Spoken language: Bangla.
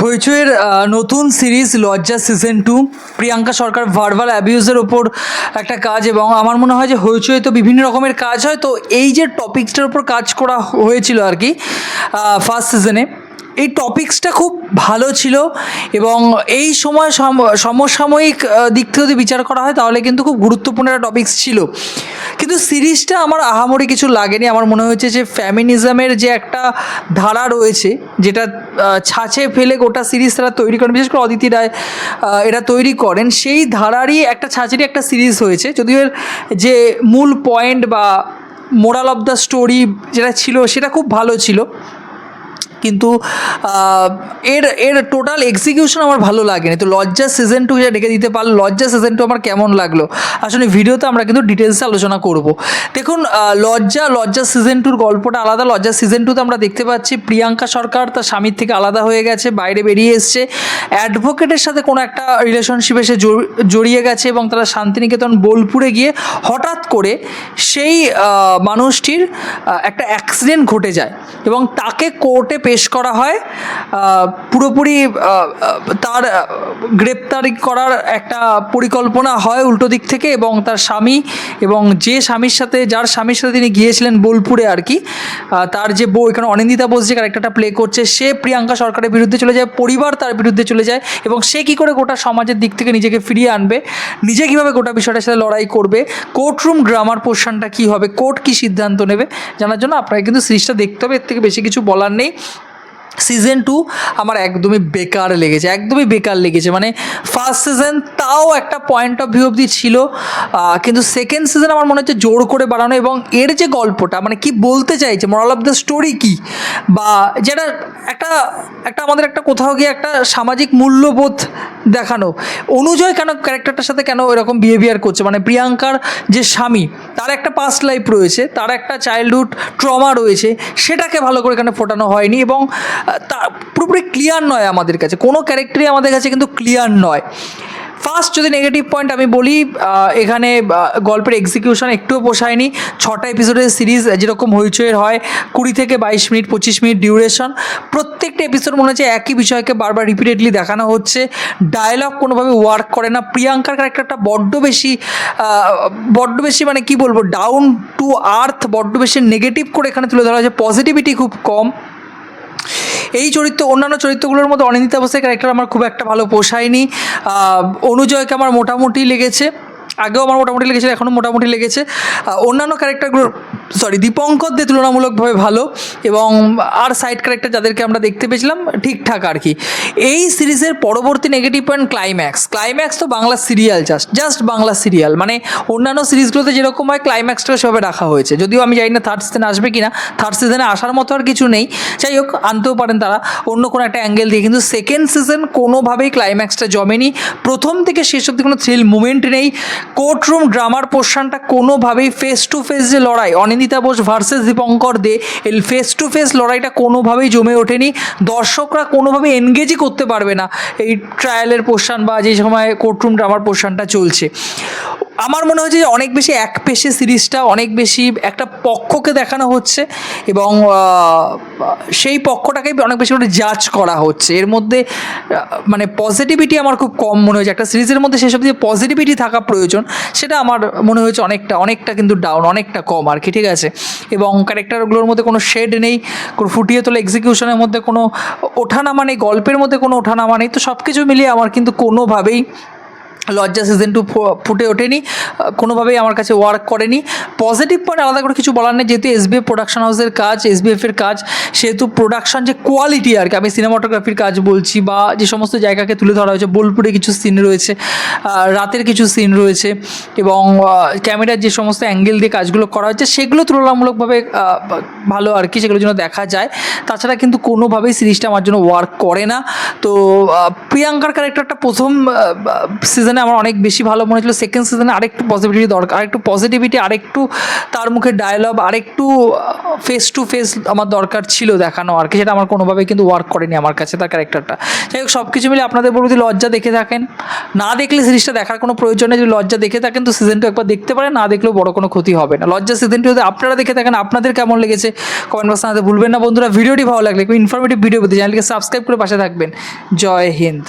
হইচইয়ের আহ, নতুন series Lajja season two Priyanka Sarkar verbal অ্যাবিউজের ওপর একটা কাজ এবং আমার মনে হয় যে হইচুয়ে তো বিভিন্ন রকমের কাজ হয় তো এই যে টপিকসটার উপর কাজ করা হয়েছিল আর কি ফার্স্ট সিজনে এই টপিক্সটা খুব ভালো ছিল এবং এই সময় সম- সমসাময়িক দিক থেকে যদি বিচার করা হয় তাহলে কিন্তু খুব গুরুত্বপূর্ণ একটা টপিক্স ছিল। কিন্তু সিরিজটা আমার আহামরি কিছু লাগেনি। আমার মনে হয়েছে যে ফ্যামিনিজমের যে একটা ধারা রয়েছে, যেটা ছাঁচে ফেলে গোটা সিরিজ তারা তৈরি করেন, বিশেষ করে অদিতি রায় এরা তৈরি করেন, সেই ধারারই একটা ছাঁচেরই একটা সিরিজ হয়েছে। যদিও এর যে মূল পয়েন্ট বা মোরাল অফ দ্য স্টোরি যেটা ছিল সেটা খুব ভালো ছিল। কিন্তু এর এর টোটাল এক্সিকিউশন আমার ভালো লাগেনি। তো লজ্জা সিজন টু যেটা ডেকে দিতে পারল, লজ্জা সিজন টু আমার কেমন লাগল? আসলে ভিডিওতে আমরা কিন্তু ডিটেলসে আলোচনা করব। দেখুন লজ্জা লজ্জা সিজন টুর গল্পটা আলাদা। লজ্জা সিজন টুতে আমরা দেখতে পাচ্ছি, প্রিয়াঙ্কা সরকার তার স্বামীর থেকে আলাদা হয়ে গেছে, বাইরে বেরিয়ে এসছে। অ্যাডভোকেটের সাথে কোনো একটা রিলেশনশিপে সে জড়- জড়িয়ে গেছে এবং তারা শান্তিনিকেতন, বোলপুরে গিয়ে হঠাৎ করে সেই মানুষটির একটা অ্যাক্সিডেন্ট ঘটে যায় এবং তাকে কোর্টে পেশ করা হয় পুরোপুরি তার গ্রেপ্তারি করার একটা পরিকল্পনা হয় উল্টো দিক থেকে এবং তার স্বামী এবং যে স্বামীর সাথে, যার স্বামীর সাথে তিনি গিয়েছিলেন বোলপুরে আর কি তার যে বউ, এখানে অনিন্দিতা বোস যে ক্যারেক্টারটা প্লে করছে, সে প্রিয়াঙ্কা সরকারের বিরুদ্ধে চলে যায়, পরিবার তার বিরুদ্ধে চলে যায় এবং সে কী করে গোটা সমাজের দিক থেকে নিজেকে ফিরিয়ে আনবে, নিজে কীভাবে গোটা বিষয়টার সাথে লড়াই করবে কোর্টরুম ড্রামার পোর্শনটা কী হবে কোর্ট কী সিদ্ধান্ত নেবে, জানার জন্য আপনাকে কিন্তু সিরিজটা দেখতে হবে, এর থেকে বেশি কিছু বলার নেই। সিজন টু আমার একদমই বেকার লেগেছে, একদমই বেকার লেগেছে। মানে ফার্স্ট সিজন তাও একটা পয়েন্ট অফ ভিউ অবধি ছিল কিন্তু সেকেন্ড সিজন আমার মনে হচ্ছে জোর করে বাড়ানো এবং এর যে গল্পটা মানে কি বলতে চাইছে মোরাল অফ দ্য স্টোরি কি? বা যেটা একটা একটা আমাদের একটা কোথাও গিয়ে একটা সামাজিক মূল্যবোধ দেখানো। অনুজয় কেন ক্যারেক্টারটার সাথে কেন এরকম বিহেভিয়ার করছে? মানে প্রিয়াঙ্কার যে স্বামী, তার একটা পাস্ট লাইফ রয়েছে, তার একটা চাইল্ডহুড ট্রমা রয়েছে, সেটাকে ভালো করে এখানে ফোটানো হয়নি? এবং তা পুরোপুরি ক্লিয়ার নয় আমাদের কাছে। কোনো ক্যারেক্টারই আমাদের কাছে কিন্তু ক্লিয়ার নয়। ফার্স্ট যদি নেগেটিভ পয়েন্ট আমি বলি এখানে গল্পের এক্সিকিউশন একটুও পোষায়নি। ছটা এপিসোডের সিরিজ যেরকম হইচইয়ের হয়, কুড়ি থেকে বাইশ মিনিট, পঁচিশ মিনিট ডিউরেশন প্রত্যেকটা এপিসোড মনে হচ্ছে একই বিষয়কে বারবার রিপিটেডলি দেখানো হচ্ছে। ডায়লগ কোনোভাবে ওয়ার্ক করে না। প্রিয়াঙ্কার ক্যারেক্টারটা বড্ড বেশি বড্ড বেশি মানে কি বলব ডাউন টু আর্থ বড্ড বেশি নেগেটিভ করে এখানে তুলে ধরা হয়েছে। পজিটিভিটি খুব কম। এই চরিত্র, অন্যান্য চরিত্রগুলোর মধ্যে অনিন্দিতা বোসের ক্যারেক্টার আমার খুব একটা ভালো পোষায়নি। অনুজয়কে আমার মোটামুটি লেগেছে। আগেও আমার মোটামুটি লেগেছে এখনও মোটামুটি লেগেছে। অন্যান্য ক্যারেক্টারগুলো সরি দীপঙ্কর দিয়ে তুলনামূলকভাবে ভালো এবং আর সাইড ক্যারেক্টার যাদেরকে আমরা দেখতে পেয়েছিলাম ঠিকঠাক আর কি। এই সিরিজের পরবর্তী নেগেটিভ পয়েন্ট ক্লাইম্যাক্স ক্লাইম্যাক্স তো Bangla serial just just Bangla serial মানে অন্যান্য সিরিজগুলোতে যেরকম হয় ক্লাইম্যাক্সটা সেভাবে রাখা হয়েছে। যদিও আমি জানি না থার্ড সিজনে আসবে কি না থার্ড সিজনে আসার মতো আর কিছু নেই। যাই হোক, আনতেও পারেন তারা। অন্য কোনো একটা অ্যাঙ্গেল দিয়ে। কিন্তু সেকেন্ড সিজন কোনোভাবেই ক্লাইম্যাক্সটা জমেনি। প্রথম থেকে শেষ অব্দি কোনো থ্রিল মুভমেন্ট নেই। কোর্টরুম ড্রামার পোর্শনটা কোনোভাবেই ফেস টু ফেস যে লড়াই অনিন্দিতা বোস ভার্সেস দীপঙ্কর দে, এই ফেস টু ফেস লড়াইটা কোনোভাবেই জমে ওঠেনি। দর্শকরা কোনোভাবে এনগেজই করতে পারবে না। এই ট্রায়ালের পোর্শন বা যে সময় কোর্টরুম ড্রামার পোর্শনটা চলছে। আমার মনে হচ্ছে যে অনেক বেশি এক পেশে সিরিজটা, অনেক বেশি একটা পক্ষকে দেখানো হচ্ছে এবং সেই পক্ষটাকেই অনেক বেশি করে জাজ করা হচ্ছে। এর মধ্যে মানে পজিটিভিটি আমার খুব কম মনে হয়েছে একটা সিরিজের মধ্যে সেসব যে পজিটিভিটি থাকা প্রয়োজন, সেটা আমার মনে হয়েছে অনেকটা অনেকটা কিন্তু ডাউন অনেকটা কম আর কি, ঠিক আছে? এবং ক্যারেক্টারগুলোর মধ্যে কোনো শেড নেই, কোনো ফুটিয়ে তোলা এক্সিকিউশনের মধ্যে কোনো ওঠানামা নেই, গল্পের মধ্যে কোনো ওঠানামা নেই, তো সব কিছু মিলিয়ে আমার কিন্তু কোনোভাবেই লজ্জা সিজন টু ফুটে ওঠেনি কোনোভাবেই আমার কাছে ওয়ার্ক করেনি। পজিটিভ পয়েন্ট আলাদা করে কিছু বলার নেই, যেহেতু এসবিএফ প্রোডাকশন হাউসের কাজ এসবিএফের কাজ, সেহেতু প্রোডাকশন যে কোয়ালিটি আর কি, আমি সিনেমাটোগ্রাফির কাজ বলছি বা যে সমস্ত জায়গাকে তুলে ধরা হয়েছে, বোলপুরে কিছু সিন রয়েছে রাতের কিছু সিন রয়েছে এবং ক্যামেরার যে সমস্ত অ্যাঙ্গেল দিয়ে কাজগুলো করা হয়েছে, সেগুলো তুলনামূলকভাবে ভালো আর কি, সেগুলোর জন্য দেখা যায়। তাছাড়া কিন্তু কোনোভাবেই সিরিজটা আমার জন্য ওয়ার্ক করে না। তো প্রিয়াঙ্কার ক্যারেক্টারটা প্রথম সিজনে সিজনে আমার অনেক বেশি ভালো মনে হচ্ছিল সেকেন্ড সিজনে আরেকটু পজিটিভিটি দরকার, আরেকটু পজিটিভিটি আরেকটু তার মুখে ডায়লগ আরেকটু ফেস টু ফেস আমার দরকার ছিল দেখানো আর কি। সেটা আমার কোনোভাবেই কিন্তু ওয়ার্ক করেনি আমার কাছে তার ক্যারেক্টারটা যাই হোক সব কিছু মিলে আপনাদের বলব যদি লজ্জা দেখে থাকেন। না দেখলে সিরিজটা দেখার কোনো প্রয়োজন নেই। যদি লজ্জা দেখে থাকেন, তো সিজন টু একবার দেখতে পারেন, না দেখলেও বড় কোনো ক্ষতি হবে না। লজ্জা সিজন টু যদি আপনারা দেখে থাকেন, আপনাদের কেমন লেগেছে কমেন্ট বক্সে জানাতে ভুলবেন না। বন্ধুরা, ভিডিওটি ভালো লাগলে ইনফরমেটিভ ভিডিও পেতে চ্যানেলকে সাবস্ক্রাইব করে পাশে থাকবেন। জয় হিন্দ।